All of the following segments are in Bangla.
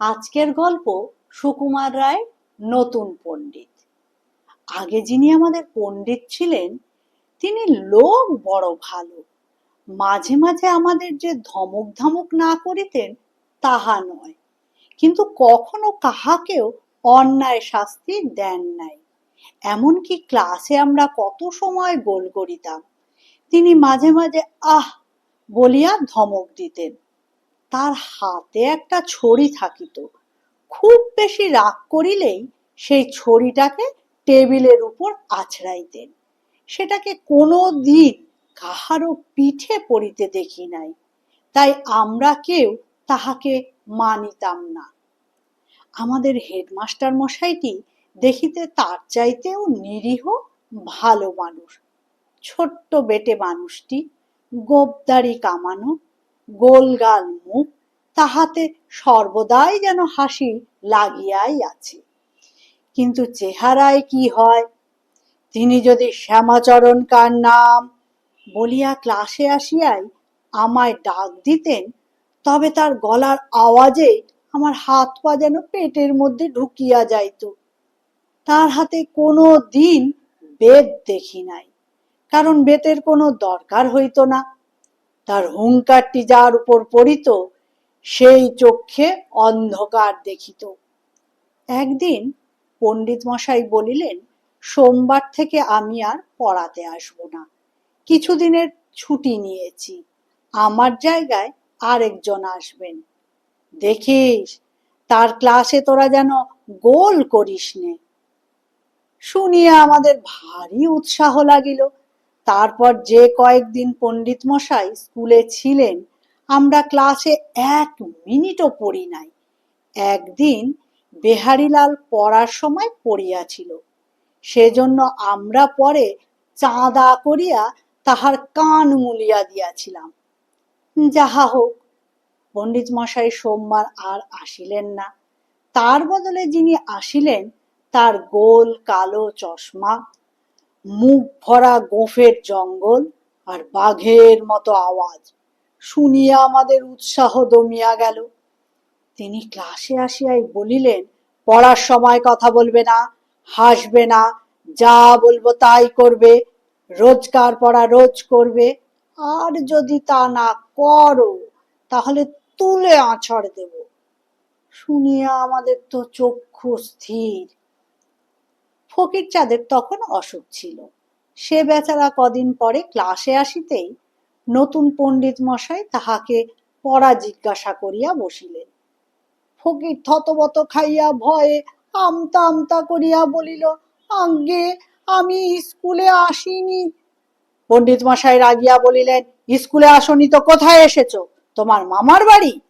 আজকের গল্প সুকুমার রায় নতুন পণ্ডিত। আগে যিনি আমাদের পণ্ডিত ছিলেন, তিনি লোক বড় ভালো। মাঝে মাঝে আমাদের যে ধমক ধমক না করিতেন তাহা নয়। কিন্তু কখনো কাহাকেও অন্যায় শাস্তি দেন নাই। এমনকি ক্লাসে আমরা কত সময় গোল করিতাম। তিনি মাঝে মাঝে আহ বলিয়া ধমক দিতেন। তার হাতে একটা ছড়ি থাকিত। খুব বেশি রাগ করিলেই সেই ছড়িটাকে টেবিলের উপর আছড়াইতেন। সেটাকে কোনো দিন কাহারও পিঠে পড়িতে দেখি নাই। তাই আমরা কেউ তাহাকে মানিতাম না। আমাদের হেডমাস্টার মশাইটি দেখিতে তার চাইতেও নিরীহ, ভালো মানুষ। ছোট্ট বেটে মানুষটি গোবদারি কামানো গোলগাল মুখ তাহাতে সর্বদাই যেন হাসি লাগিয়াই আছে। কিন্তু চেহারায় কি হয়? তিনি যদি শ্যামাচরণ কার নাম বলিয়া ক্লাসে আসিয়াই আমায় ডাক দিতেন, তবে তার গলার আওয়াজে আমার হাত পা যেন পেটের মধ্যে ঢুকিয়া যাইত। তার হাতে কোনো দিন বেদ দেখি নাই, কারণ বেতের কোনো দরকার হইতো না। তার হুঙ্কারটি যার উপর পড়িত, সেই চক্ষে অন্ধকার দেখিত। একদিন পণ্ডিত মশাই বলিলেন, সোমবার থেকে আমি আর পড়াতে আসব না। কিছুদিনের ছুটি নিয়েছি। আমার জায়গায় আরেকজন আসবেন। দেখিস, তার ক্লাসে তোরা যেন গোল করিস নে শুনিয়া আমাদের ভারী উৎসাহ লাগিল। তারপর যে কয়েকদিন পণ্ডিত মশাই স্কুলে ছিলেন, আমরা ক্লাসে এক মিনিটও পড়ি নাই। একদিন বেহারিলাল পড়ার সময় পড়িয়াছিল। সেজন্য আমরা পরে চাঁদা করিয়া তাহার কান মুলিয়া দিয়াছিলাম। যাহা হোক, পণ্ডিত মশাই সোমবার আর আসিলেন না। তার বদলে যিনি আসিলেন, তার গোল কালো চশমা মুখ ভরা গোফের জঙ্গল আর বাঘের মতো আওয়াজ। শুনিয়া আমাদের উৎসাহ দমিয়া গেল। তিনি ক্লাসে আসিয়াই বলিলেন, পড়ার সময় কথা বলবে না, হাসবে না, যা বলব তাই করবে, রোজকার পড়া রোজ করবে। আর যদি তা না করো, তাহলে তুলে আছড় দেব। শুনিয়া আমাদের তো চক্ষু স্থির। ফকির চাঁদের তখন অসুখ ছিল। সে বেচারা কদিন পরে ক্লাসে আসিতেই নতুন পণ্ডিত মশাই তাহাকে পড়া জিজ্ঞাসা করিয়া বসিলেন। ফকির থতবত খাইয়া ভয়ে আমতা আমতা করিয়া বলিল, আজ্ঞে, আমি স্কুলে আসিনি। পণ্ডিত মশাই রাগিয়া বলিলেন, স্কুলে আসনি তো কোথায় এসেছ? তোমার মামার বাড়ি?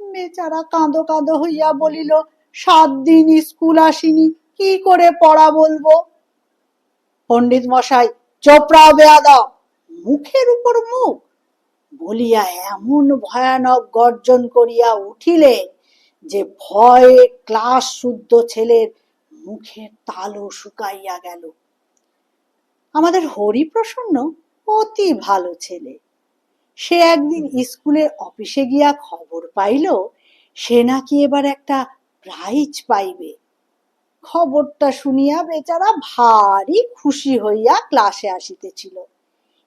বেচারা কাঁদো কাঁদো হইয়া বলিল, সাত দিন স্কুল আসিনি কি করে পড়া বলব? পণ্ডিত মশাই, চোপড়াও বেয়াদব মুখের উপর মুখ বলিয়া এমন ভয়ানক গর্জন করিয়া উঠিলেন যে ভয়ে ক্লাস শুদ্ধ ছেলের মুখের তালু শুকাইয়া গেল। আমাদের হরিপ্রসন্ন অতি ভালো ছেলে। সে একদিন স্কুলের অফিসে গিয়া খবর পাইল, সে নাকি এবার একটা প্রাইজ পাইবে। খবরটা শুনিয়া বেচারা ভারী খুশি হইয়া ক্লাসে আসিতেছিল।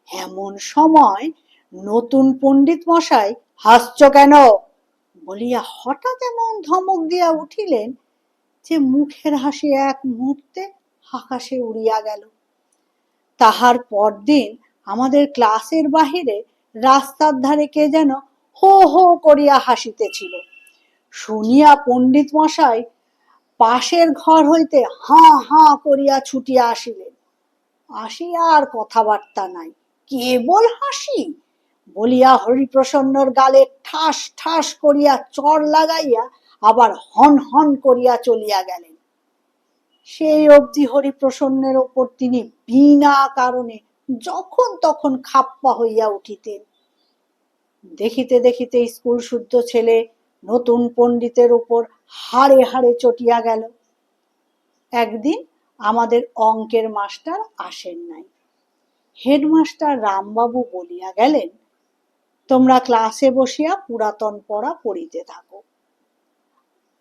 এমন সময় নতুন পণ্ডিত মশাই, হাসছ কেন? বলিয়া হঠাৎ এমন ধমক দিয়া উঠিলেন যে মুখের হাসি এক মুহূর্তে আকাশে উড়িয়া গেল। তাহার পরদিন আমাদের ক্লাসের বাহিরে রাস্তার ধারে কে যেন হো হো করিয়া হাসিতেছিল। শুনিয়া পণ্ডিত মশাই পাশের ঘর হইতে হাঁ হাঁ করিয়া ছুটিয়া আসিলেন। আসিয়া আর কথাবার্তা নাই, কেবল হাসি। বলিয়া হরিপ্রসন্নর গালে ঠাস ঠাস করিয়া চর লাগাইয়া আবার হন হন করিয়া চলিয়া গেলেন। সেই অবধি হরিপ্রসন্নের ওপর তিনি বিনা কারণে যখন তখন খাপ্পা হইয়া উঠিতেন। দেখিতে দেখিতে স্কুল শুদ্ধ ছেলে নতুন পণ্ডিতের উপর হাড়ে হাড়ে চটিয়া গেল। একদিন আমাদের অঙ্কের মাস্টার আসেন নাই। হেডমাস্টার রামবাবু বলিয়া গেলেন, তোমরা ক্লাসে বসিয়া পুরাতন পড়া পড়িতে থাকো।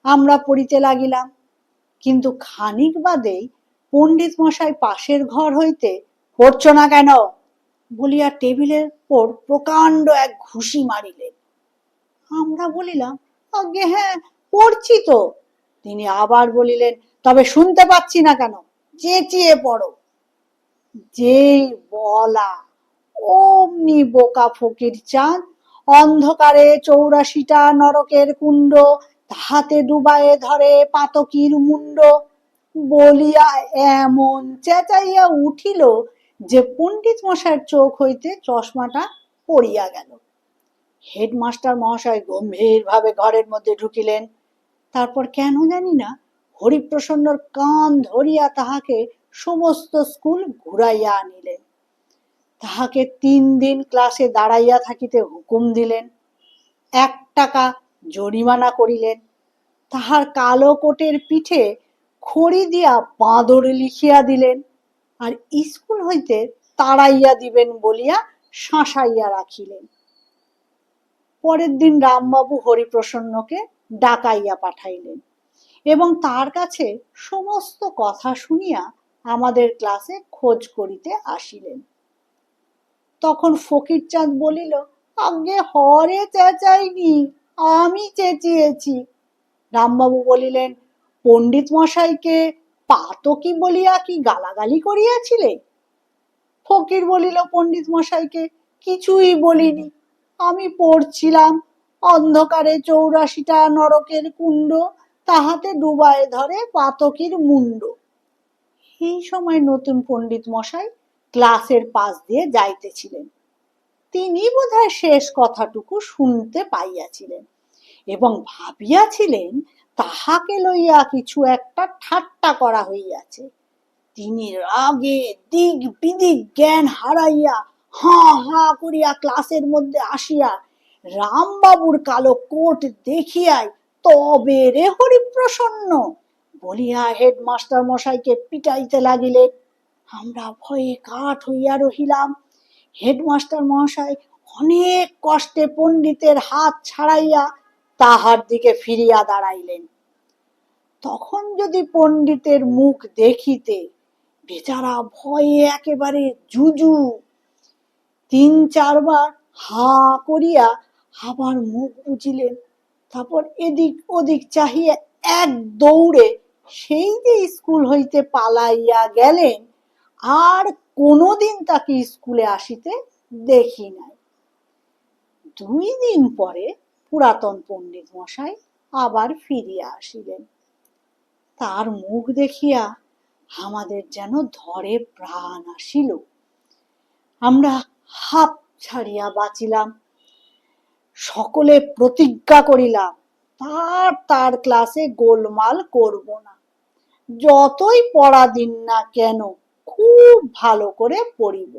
আমরা পড়িতে লাগিলাম, কিন্তু খানিক বাদেই পণ্ডিত মশাই পাশের ঘর হইতে, পড়ছ না কেন? বলিয়া টেবিলের পর প্রকাণ্ড এক ঘুষি মারিলেন। আমরা বলিলাম আগে হ্যাঁ পড়ছি তো। তিনি আবার বলিলেন, তবে শুনতে পাচ্ছি না কেন? চেঁচিয়ে পড়ো। যেই বলা অমনি বোকা ফকির চাঁদ অন্ধকারে চৌরাশিটা নরকের কুণ্ড হাতে ডুবায়ে ধরে পাতকির মুন্ড বলিয়া এমন চেঁচাইয়া উঠিল যে পণ্ডিত মশাইয়ের চোখ হইতে চশমাটা পড়িয়া গেল। হেডমাস্টার মহাশয় গম্ভীর ভাবে ঘরের মধ্যে ঢুকিলেন। তারপর কেন জানি না হরিপ্রসন্নর কান ধরিয়া তাহাকে সমস্ত স্কুল ঘুরাইয়া আনিলেন। তাহাকে তিন দিন ক্লাসে দাঁড়াইয়া থাকিতে হুকুম দিলেন। এক টাকা জরিমানা করিলেন। তাহার কালো কোটের পিঠে খড়ি দিয়া বাঁদর লিখিয়া দিলেন আর স্কুল হইতে তাড়াইয়া দিবেন বলিয়া শাঁসাইয়া রাখিলেন। পরের দিন রামবাবু হরিপ্রসন্নকে ডাকাইয়া পাঠাইলেন। এবং তার কাছে সমস্ত কথা শুনিয়া আমাদের ক্লাসে খোঁজ করিতে আসিলেন। তখন ফকির চাঁদ বলিল আগে হরে চেঁচাইনি, আমি চেঁচিয়েছি। রামবাবু বলিলেন, পণ্ডিত মশাইকে পাতকি বলিয়া কি গালাগালি করিয়াছিলে? ফকির বলিল, পণ্ডিত মশাইকে কিছুই বলিনি। আমি পড়ছিলাম অন্ধকারে চৌরাশিটা নরকের কুণ্ড, তাহাতে ডুবায় ধরে পাতকির মুন্ড এই সময় নতুন পণ্ডিত মশাই ক্লাসের পাশ দিয়ে যাইতেছিলেন। তিনি বোধহয় শেষ কথাটুকু শুনতে পাইয়াছিলেন এবং ভাবিয়াছিলেন, তাহাকে লইয়া কিছু একটা ঠাট্টা করা হইয়াছে। তিনি রাগে দিক বিদিক জ্ঞান হারাইয়া হাঁ হাঁ করিয়া ক্লাসের মধ্যে আসিয়া রামবাবুর কালো কোট দেখিয়াই তবে রে হরিপ্রসন্ন বলিয়া হেডমাস্টার মশাইকে পিটাইতে লাগিলেন আমরা ভয়ে কাঠ হইয়া রহিলাম। হেডমাস্টার মহাশয় অনেক কষ্টে পণ্ডিতের হাত ছাড়াইয়া তাহার দিকে ফিরিয়া দাঁড়াইলেন। তখন যদি পণ্ডিতের মুখ দেখিতে বেচারা ভয়ে একেবারে জুজু। তিন চারবার হা করিয়া আবার মুখ বুঝিলেন তারপর এদিক ওদিক চাহিয়া এক দৌড়ে সেই যে স্কুল হইতে পালাইয়া গেলেন, আর কোনোদিন তাকে স্কুলে আসিতে দেখি নাই। দুই দিন পরে পুরাতন পণ্ডিত মশাই আবার ফিরিয়া আসিলেন। তার মুখ দেখিয়া আমাদের যেন ধরে প্রাণ আসিল। আমরা হাপ ছাড়িয়া বাঁচিলাম সকলে প্রতিজ্ঞা করিলাম তার তার ক্লাসে গোলমাল করব না। যতই পড়া দিন না কেন, খুব ভালো করে পড়িব।